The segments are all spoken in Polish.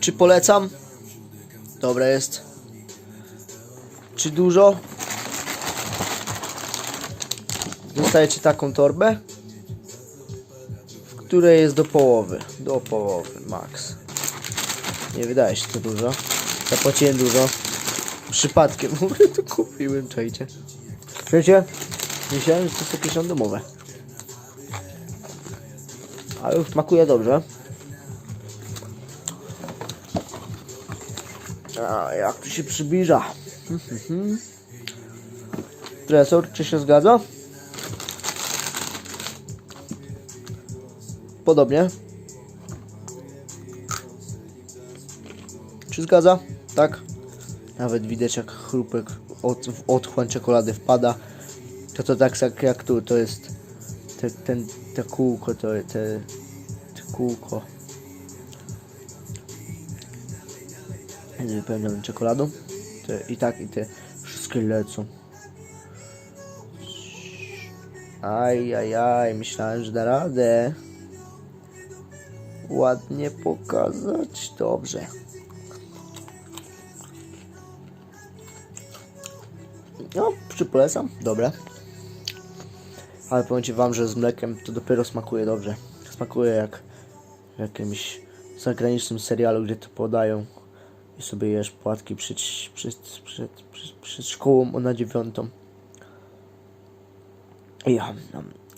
Czy polecam? Dobre jest. Czy dużo? Dostajecie taką torbę, w której jest do połowy. Do połowy, max. Nie wydaje się to dużo. Zapłaciłem dużo. Przypadkiem w ogóle to kupiłem, czajcie. Wiecie? Myślałem, że to jest jakieś randomowe. Ale smakuje dobrze. A jak tu się przybliża? Tresor, czy się zgadza? Podobnie. Czy zgadza? Tak. Nawet widać jak chrupek od, w otchłań czekolady wpada. To to tak jak, jak tu, to jest te, ten, te kółko, to te, te kółko. Jest wypełnione czekoladą. Te, I tak, i te wszystkie lecą. Aj, aj, aj, myślałem, że da radę. Ładnie pokazać. Dobrze. No, przypolecam. Dobre. Ale powiem wam, że z mlekiem to dopiero smakuje dobrze. Smakuje jak w jakimś zagranicznym serialu, gdzie to podają i sobie jesz płatki przed, przed, przed, przed, przed szkołą na dziewiątą. I, ja,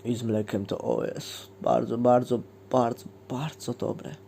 I z mlekiem to o jest bardzo, bardzo, bardzo, bardzo dobre.